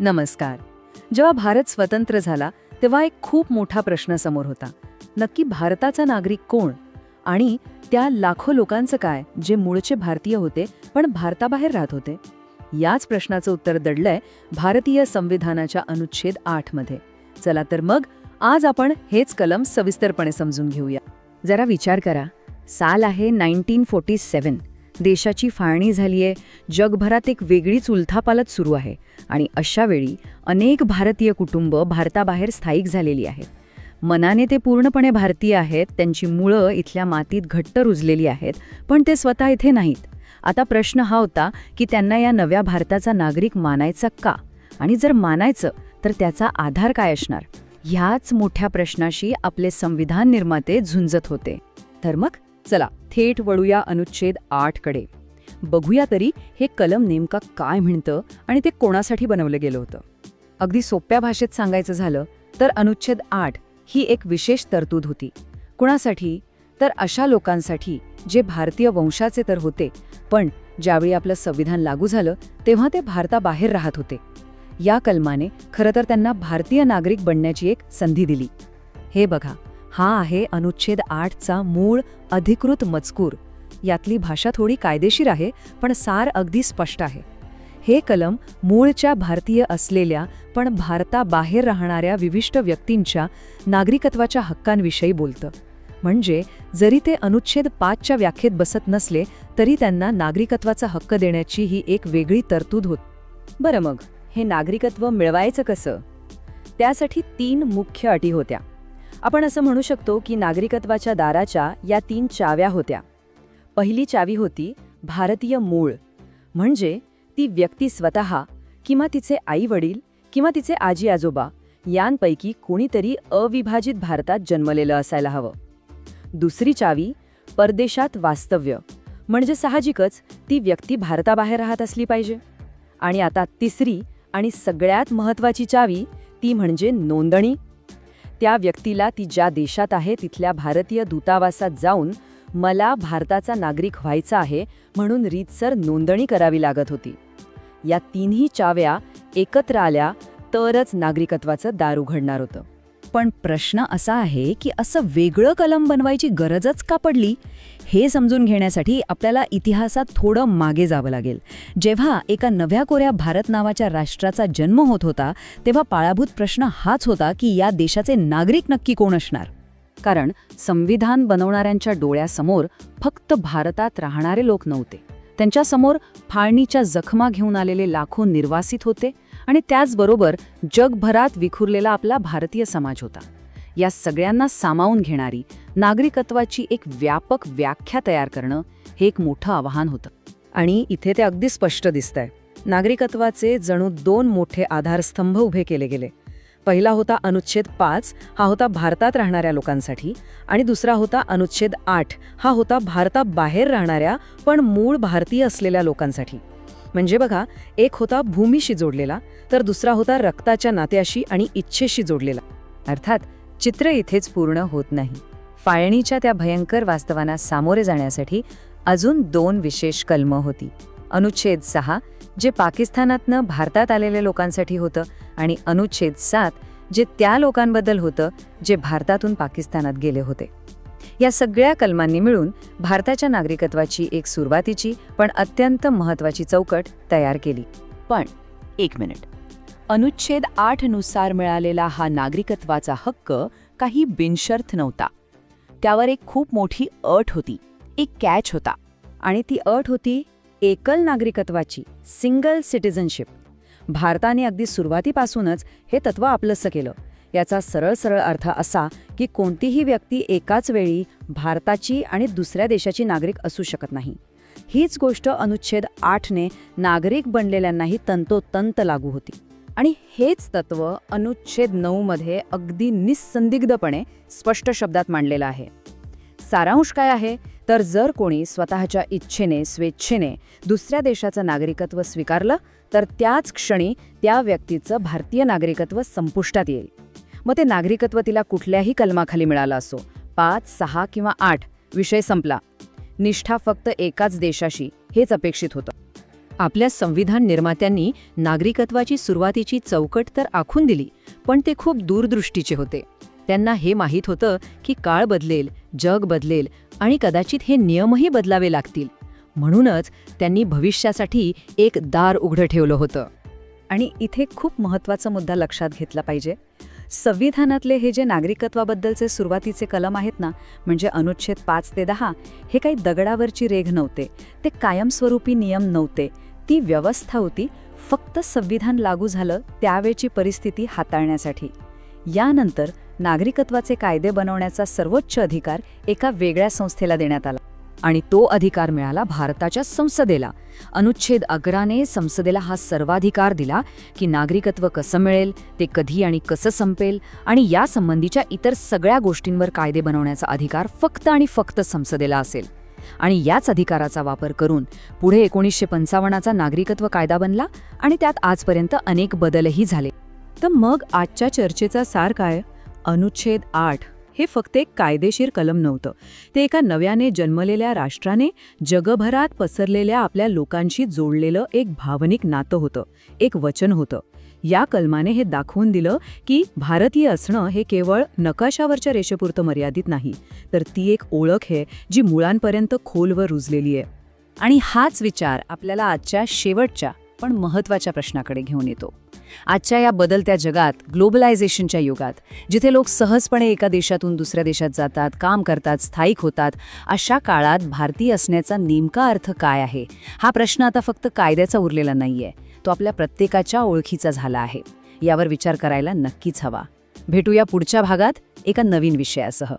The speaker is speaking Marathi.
नमस्कार. जेव्हा भारत स्वतंत्र झाला तेव्हा एक खूप मोठा प्रश्न समोर होता. नक्की भारताचा नागरिक कोण? आणि त्या लाखो लोकांचं काय जे मूळचे भारतीय होते पण भारताबाहेर राहत होते? याच प्रश्नाचं उत्तर दडलंय भारतीय संविधानाच्या अनुच्छेद आठमध्ये. चला तर मग आज आपण हेच कलम सविस्तरपणे समजून घेऊया. जरा विचार करा. साल आहे नाईन्टीन फोर्टी सेवन देशाची फाळणी झालीये. जगभरात एक वेगळीच उलथापालत सुरू आहे. आणि अशा वेळी अनेक भारतीय कुटुंब भारताबाहेर स्थायिक झालेली आहेत. मनाने ते पूर्णपणे भारतीय आहेत. त्यांची मुळं इथल्या मातीत घट्ट रुजलेली आहेत. पण ते स्वतः इथे नाहीत. आता प्रश्न हा होता की त्यांना या नव्या भारताचा नागरिक मानायचा का? आणि जर मानायचं तर त्याचा आधार काय असणार? ह्याच मोठ्या प्रश्नाशी आपले संविधान निर्माते झुंजत होते. तर मग? चला थेट वळूया अनुच्छेद आठकडे बघूया तरी हे कलम नेमका काय म्हणतं आणि ते कोणासाठी बनवलं गेलं होतं. अगदी सोप्या भाषेत सांगायचं झालं तर अनुच्छेद आठ ही एक विशेष तरतूद होती. कुणासाठी? तर अशा लोकांसाठी जे भारतीय वंशाचे तर होते पण ज्यावेळी आपलं संविधान लागू झालं तेव्हा ते भारताबाहेर राहत होते. या कलमाने खरं तर त्यांना भारतीय नागरिक बनण्याची एक संधी दिली. हे बघा हा आहे अनुच्छेद आठचा मूळ अधिकृत मजकूर. यातली भाषा थोडी कायदेशीर आहे पण सार अगदी स्पष्ट आहे. हे कलम मूळच्या भारतीय असलेल्या पण भारताबाहेर राहणाऱ्या विविष्ट व्यक्तींच्या नागरिकत्वाच्या हक्कांविषयी बोलतं. म्हणजे जरी ते अनुच्छेद पाचच्या व्याख्येत बसत नसले तरी त्यांना नागरिकत्वाचा हक्क देण्याची ही एक वेगळी तरतूद होत. बरं मग हे नागरिकत्व मिळवायचं कसं? त्यासाठी तीन मुख्य अटी होत्या. आपण असं म्हणू शकतो की नागरिकत्वाच्या दाराच्या या तीन चाव्या होत्या. पहिली चावी होती भारतीय मूळ. म्हणजे ती व्यक्ती स्वतः किंवा तिचे आई वडील किंवा तिचे आजी आजोबा यांपैकी कोणीतरी अविभाजित भारतात जन्मलेलं असायला हवं. दुसरी चावी परदेशात वास्तव्य. म्हणजे साहजिकच ती व्यक्ती भारताबाहेर राहत असली पाहिजे. आणि आता तिसरी आणि सगळ्यात महत्त्वाची चावी ती म्हणजे नोंदणी. त्या व्यक्तीला ती ज्या देशात आहे तिथल्या भारतीय दूतावासात जाऊन मला भारताचा नागरिक व्हायचा आहे म्हणून रीतसर नोंदणी करावी लागत होती. या तिन्ही चाव्या एकत्र आल्या तरच नागरिकत्वाचं दार उघडणार होतं. पण प्रश्न असा आहे की असं वेगळं कलम बनवायची गरजच का पडली? हे समजून घेण्यासाठी आपल्याला इतिहासात थोडं मागे जावं लागेल. जेव्हा एका नव्या कोऱ्या भारत नावाच्या राष्ट्राचा जन्म होत होता तेव्हा पाळाभूत प्रश्न हाच होता की या देशाचे नागरिक नक्की कोण असणार? कारण संविधान बनवणाऱ्यांच्या डोळ्यासमोर फक्त भारतात राहणारे लोक नव्हते. त्यांच्यासमोर फाळणीच्या जखमा घेऊन आलेले लाखो निर्वासित होते आणि त्याचबरोबर जगभरात विखुरलेला आपला भारतीय समाज होता. या सगळ्यांना सामावून घेणारी नागरिकत्वाची एक व्यापक व्याख्या तयार करणं हे एक मोठं आव्हान होतं. आणि इथे ते अगदी स्पष्ट दिसतंय. नागरिकत्वाचे जणू दोन मोठे आधारस्तंभ उभे केले गेले. पहिला होता अनुच्छेद पाच हा होता भारतात राहणाऱ्या लोकांसाठी आणि दुसरा होता अनुच्छेद आठ हा होता भारताबाहेर राहणाऱ्या पण मूळ भारतीय असलेल्या लोकांसाठी. म्हणजे बघा एक होता भूमीशी जोडलेला तर दुसरा होता रक्ताच्या नात्याशी आणि इच्छेशी जोडलेला. अर्थात चित्र इथेच पूर्ण होत नाही. फाळणीच्या त्या भयंकर वास्तवांना सामोरे जाण्यासाठी अजून दोन विशेष कलमं होती. अनुच्छेद सहा जे पाकिस्तानातनं भारतात आलेल्या लोकांसाठी होतं आणि अनुच्छेद सात जे त्या लोकांबद्दल होतं जे भारतातून पाकिस्तानात गेले होते. या सगळ्या कलमांनी मिळून भारताच्या नागरिकत्वाची एक सुरुवातीची पण अत्यंत महत्त्वाची चौकट तयार केली. पण एक मिनिट. अनुच्छेद आठनुसार मिळालेला हा नागरिकत्वाचा हक्क काही बिनशर्त नव्हता. त्यावर एक खूप मोठी अट होती. एक कॅच होता. आणि ती अट होती एकल नागरिकत्वाची सिंगल सिटिझनशिप. भारताने अगदी सुरुवातीपासूनच हे तत्व आपलंसं केलं. याचा सरळ सरळ अर्थ असा की कोणतीही व्यक्ती एकाच वेळी भारताची आणि दुसऱ्या देशाची नागरिक असू शकत नाही. हीच गोष्ट अनुच्छेद आठने नागरिक बनलेल्यांनाही तंतोतंत लागू होती. आणि हेच तत्व अनुच्छेद नऊमध्ये अगदी निस्संदिग्धपणे स्पष्ट शब्दात मांडलेलं आहे. सारांश काय आहे? तर जर कोणी स्वतःच्या इच्छेने स्वेच्छेने दुसऱ्या देशाचं नागरिकत्व स्वीकारलं तर त्याच क्षणी त्या व्यक्तीचं भारतीय नागरिकत्व संपुष्टात येईल. मग ते नागरिकत्व तिला कुठल्याही कलमाखाली मिळालं असो पाच सहा किंवा आठ विषय संपला. निष्ठा फक्त एकाच देशाशी हेच अपेक्षित होतं. आपल्या संविधान निर्मात्यांनी नागरिकत्वाची सुरुवातीची चौकट तर आखून दिली पण ते खूप दूरदृष्टीचे होते. त्यांना हे माहीत होतं की काळ बदलेल जग बदलेल आणि कदाचित हे नियमही बदलावे लागतील. म्हणूनच त्यांनी भविष्यासाठी एक दार उघडं ठेवलं होतं. आणि इथे खूप महत्त्वाचा मुद्दा लक्षात घेतला पाहिजे. संविधानातले हे जे नागरिकत्वाबद्दलचे सुरुवातीचे कलम आहेत ना म्हणजे अनुच्छेद पाच ते दहा हे काही दगडावरची रेघ नव्हते. ते कायमस्वरूपी नियम नव्हते. ती व्यवस्था होती फक्त संविधान लागू झालं त्यावेळची परिस्थिती हाताळण्यासाठी. यानंतर नागरिकत्वाचे कायदे बनवण्याचा सर्वोच्च अधिकार एका वेगळ्या संस्थेला देण्यात आला आणि तो अधिकार मिळाला भारताच्या संसदेला. अनुच्छेद अकराने संसदेला हा सर्वाधिकार दिला की नागरिकत्व कसं मिळेल ते कधी आणि कसं संपेल आणि या संबंधीच्या इतर सगळ्या गोष्टींवर कायदे बनवण्याचा अधिकार फक्त आणि फक्त संसदेला असेल. आणि याच अधिकाराचा वापर करून पुढे एकोणीसशे पंचावन्नचा नागरिकत्व कायदा बनला आणि त्यात आजपर्यंत अनेक बदलही झाले. तर मग आजच्या चर्चेचा सार काय? अनुच्छेद आठ हे फक्त एक कायदेशीर कलम नव्हतं. ते एका नव्याने जन्मलेल्या राष्ट्राने जगभरात पसरलेल्या आपल्या लोकांशी जोडलेलं एक भावनिक नातं होतं एक वचन होतं. या कलमाने हे दाखवून दिलं की भारतीय असणं हे केवळ नकाशावरच्या रेषेपुरतं मर्यादित नाही तर ती एक ओळख आहे जी मुळांपर्यंत खोलवर रुजलेली आहे. आणि हाच विचार आपल्याला आजच्या शेवटच्या पण महत्त्वाच्या प्रश्नाकडे घेऊन येतो. आजच्या या बदलत्या जगात ग्लोबलायझेशनच्या युगात जिथे लोक सहजपणे एका देशातून दुसऱ्या देशात जातात काम करतात स्थायिक होतात अशा काळात भारतीय असण्याचा नेमका अर्थ काय आहे? हा प्रश्न आता फक्त कायद्याचा उरलेला नाहीये. तो आपल्या प्रत्येकाच्या ओळखीचा झाला आहे. यावर विचार करायला नक्कीच हवा. भेटूया पुढच्या भागात एका नवीन विषयासह.